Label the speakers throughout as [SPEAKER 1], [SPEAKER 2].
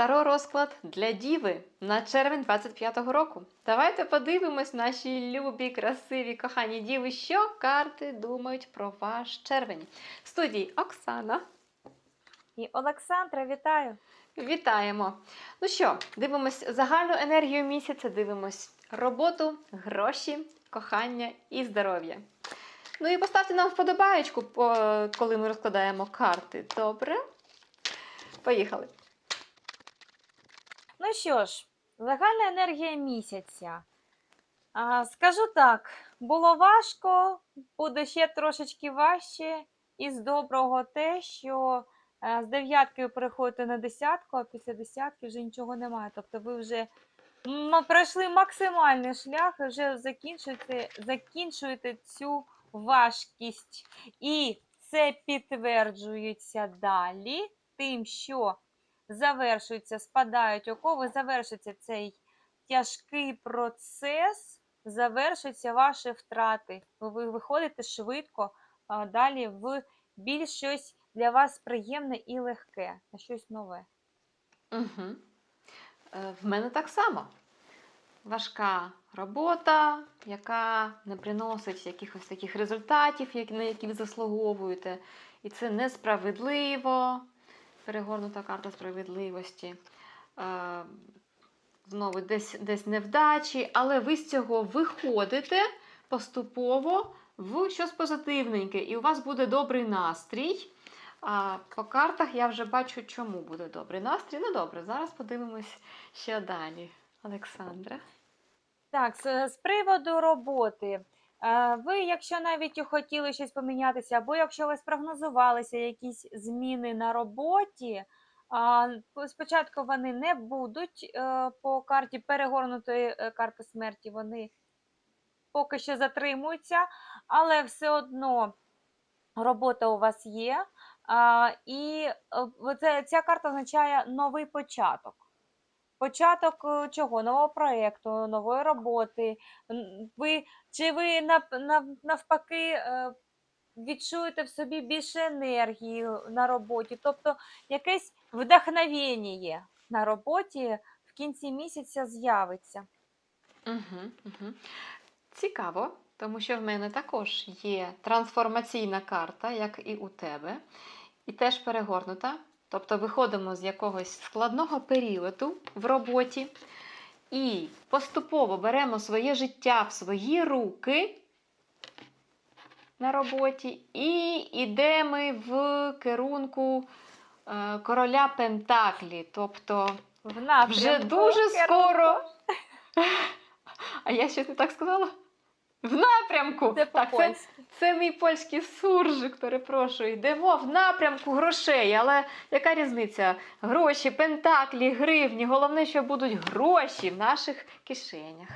[SPEAKER 1] Таро розклад для Діви на червень 25-го року. Давайте подивимось, наші любі, красиві, кохані діви, що карти думають про ваш червень. В студії Оксана.
[SPEAKER 2] І Олександра, вітаю!
[SPEAKER 1] Вітаємо! Ну що, дивимось загальну енергію місяця, дивимось роботу, гроші, кохання і здоров'я. Ну і поставте нам вподобаєчку, коли ми розкладаємо карти. Добре? Поїхали.
[SPEAKER 2] Ну що ж, загальна енергія місяця. А, скажу так, було важко, буде ще трошечки важче. І з доброго те, що е, з дев'ятки переходите на десятку, а після десятки вже нічого немає. Тобто ви вже пройшли максимальний шлях і вже закінчуєте, закінчуєте цю важкість. І це підтверджується далі тим, що завершується, спадають окови, завершиться цей тяжкий процес, завершуються ваші втрати. Ви виходите швидко а, далі в більш щось для вас приємне і легке, на щось нове.
[SPEAKER 1] Угу. В мене так само. Важка робота, яка не приносить якихось таких результатів, на які ви заслуговуєте. І це несправедливо. Перегорнута карта справедливості. Е, Знову десь, десь невдачі, але ви з цього виходите поступово в щось позитивненьке, і у вас буде добрий настрій. А по картах я вже бачу, чому буде добрий настрій. Ну добре, зараз подивимось ще далі. Олександра.
[SPEAKER 2] Так, з, з приводу роботи. Е, Ви, якщо навіть хотіли щось помінятися, або якщо у вас прогнозувалися якісь зміни на роботі, спочатку вони не будуть е, по карті перегорнутої е, карти смерті, вони поки що затримуються, але все одно робота у вас є. І ця карта означає новий початок. Початок е, чого? Нового проєкту, нової роботи. Ви, чи ви нав- нав- навпаки е, відчуєте в собі більше енергії на роботі? Тобто якесь вдохновення на роботі в кінці місяця з'явиться.
[SPEAKER 1] Угу, угу. Цікаво, тому що в мене також є трансформаційна карта, як і у тебе, і теж перегорнута. Тобто виходимо з якогось складного періоду в роботі і поступово беремо своє життя в свої руки на роботі і йдемо в керунку е, короля Пентаклі. Тобто
[SPEAKER 2] В
[SPEAKER 1] вже дуже скоро. А я щось не так сказала? В напрямку.
[SPEAKER 2] Це
[SPEAKER 1] так, це, це мій польський суржик, перепрошую. Йдемо в напрямку грошей. Але яка різниця? Гроші, пентаклі, гривні. Головне, що будуть гроші в наших кишенях.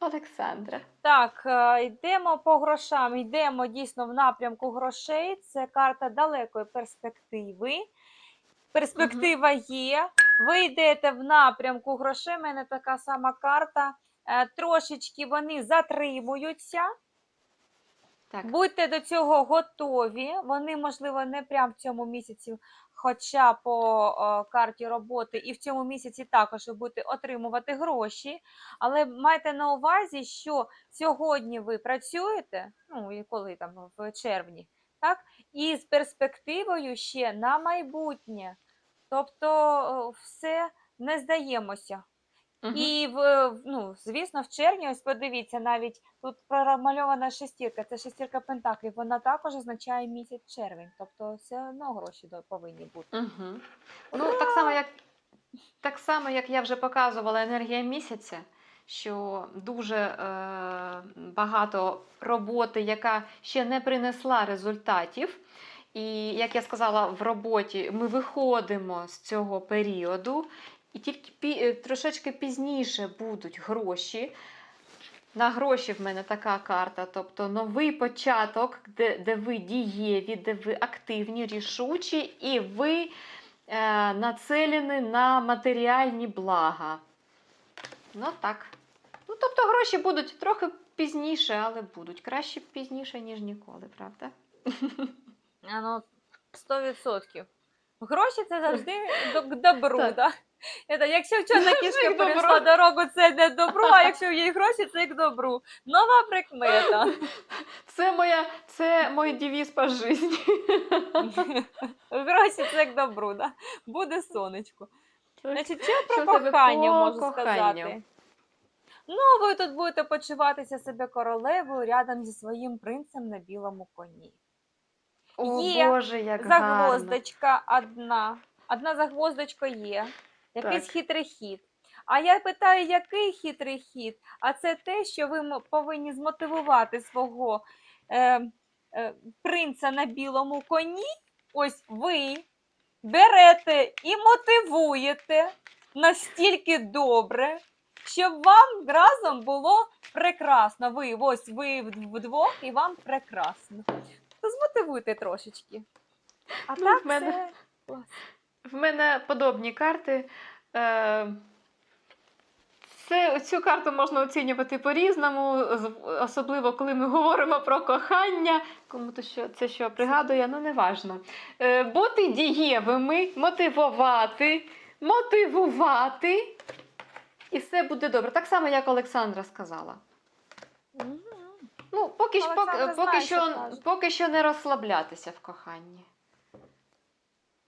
[SPEAKER 1] Олександра.
[SPEAKER 2] Так, е, йдемо по грошам, йдемо дійсно в напрямку грошей. Це карта далекої перспективи. Перспектива є. Ви йдете в напрямку грошей. У мене така сама карта. Е, Трошечки вони затримуються.
[SPEAKER 1] Так.
[SPEAKER 2] Будьте до цього готові. Вони, можливо, не прямо в цьому місяці, хоча по е, карті роботи, і в цьому місяці також ви будете отримувати гроші. Але майте на увазі, що сьогодні ви працюєте, ну і коли там в червні, так, і з перспективою ще на майбутнє. Тобто, е, все не здаємося.
[SPEAKER 1] Мгм.
[SPEAKER 2] І в, ну, звісно, в червні, ось подивіться, навіть тут промальована шестірка, це шестірка пентаклів, вона також означає місяць червень, тобто все одно гроші повинні бути.
[SPEAKER 1] Угу. Ну, так само, як, так само, як я вже показувала енергія місяця, що дуже е, багато роботи, яка ще не принесла результатів. І як я сказала, в роботі ми виходимо з цього періоду, і тільки пі, е, трошечки пізніше будуть гроші. На гроші в мене така карта, тобто новий початок, де, де ви дієві, де ви активні, рішучі, і ви е, нацелені на матеріальні блага. Ну так. Ну, тобто гроші будуть трохи пізніше, але будуть. Краще пізніше, ніж ніколи, правда?
[SPEAKER 2] А, Ну, 100%. Гроші це завжди до, добру,
[SPEAKER 1] Так.
[SPEAKER 2] Це, якщо чорна кішка перейшла дорогу, це не добро, а якщо в її гроші, це як добру. Нова прикмета.
[SPEAKER 1] Це моя, це мой девіз по житті.
[SPEAKER 2] Гроші це як добру, да? буде сонечко. Значить, що
[SPEAKER 1] Що
[SPEAKER 2] про
[SPEAKER 1] тебе
[SPEAKER 2] кохання можу
[SPEAKER 1] коханню?
[SPEAKER 2] сказати? Ну, ви тут будете почуватися себе королевою рядом зі своїм принцем на білому коні.
[SPEAKER 1] О
[SPEAKER 2] Є
[SPEAKER 1] Боже, як гарно.
[SPEAKER 2] Загвоздочка одна. Одна загвоздочка є. Якийсь хитрий хід. А я питаю, який хитрий хід? А це те, що ви повинні змотивувати свого е, е, принца на білому коні. Ось ви берете і мотивуєте настільки добре, щоб вам разом було прекрасно. Ви ось ви вдвох і вам прекрасно. То змотивуйте трошечки. А
[SPEAKER 1] Ну,
[SPEAKER 2] так
[SPEAKER 1] в мене-
[SPEAKER 2] це клас.
[SPEAKER 1] В мене подобні карти. Е, Це, цю карту можна оцінювати по-різному, особливо коли ми говоримо про кохання. Кому то що це що пригадує, ну неважно. Е, Бути дієвими, мотивувати, мотивувати, і все буде добре. Так само, як Олександра сказала. Ну, поки, поки,
[SPEAKER 2] Олександра
[SPEAKER 1] поки,
[SPEAKER 2] знає, що
[SPEAKER 1] що, поки що не розслаблятися в коханні.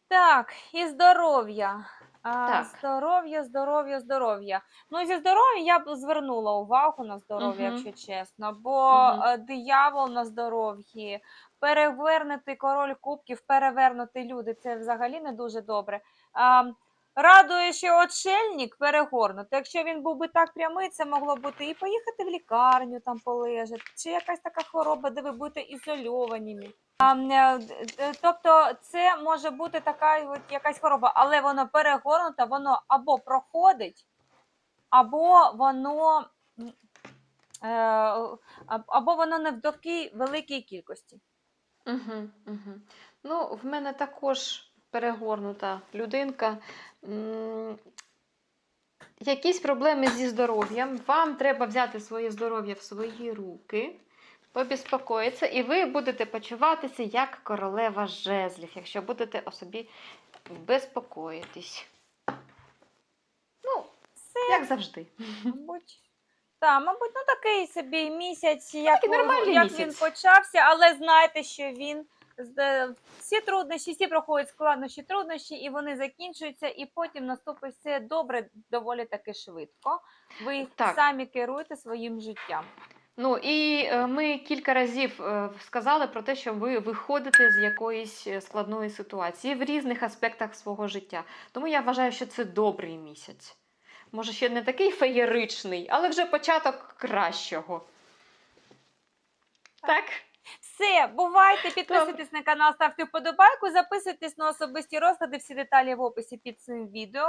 [SPEAKER 2] Так, і здоров'я.
[SPEAKER 1] Так.
[SPEAKER 2] Здоров'я, здоров'я, здоров'я. Ну, зі здоров'я я б звернула увагу на здоров'я,
[SPEAKER 1] угу.
[SPEAKER 2] якщо чесно. Бо е, диявол на здоров'ї, перевернути король кубків, перевернути люди це взагалі не дуже добре. Радує, що отшельник перегорнути. Якщо він був би так прямий, це могло бути і поїхати в лікарню, там полежати, чи якась така хвороба, де ви будете ізольовані. Е, д- тобто це може бути така якась хвороба, але воно перегорнуте, воно або проходить, або воно е, аб- або воно не в такій великій кількості.
[SPEAKER 1] Угу, угу. Ну, в мене також перегорнута людинка. Якісь проблеми зі здоров'ям. Вам треба взяти своє здоров'я в свої руки, побіспокоїтися, і ви будете почуватися як королева жезлів, якщо будете о собі безпокоїтись. Ну,
[SPEAKER 2] Все,
[SPEAKER 1] як завжди.
[SPEAKER 2] мабуть. Так, мабуть, ну такий собі місяць, як,
[SPEAKER 1] Такий
[SPEAKER 2] як
[SPEAKER 1] місяць.
[SPEAKER 2] він почався, але знайте, що він всі труднощі, всі проходять складнощі, труднощі, і вони закінчуються, і потім наступить все добре, доволі таки швидко. Ви
[SPEAKER 1] Так.
[SPEAKER 2] самі керуєте своїм життям.
[SPEAKER 1] Ну і е, ми кілька разів е, сказали про те, що ви виходите з якоїсь е, складної ситуації в різних аспектах свого життя. Тому я вважаю, що це добрий місяць. Може, ще не такий феєричний, але вже початок кращого. Так?
[SPEAKER 2] Все, бувайте, підписуйтесь на канал, ставте вподобайку, записуйтесь на особисті розклади, всі деталі в описі під цим відео.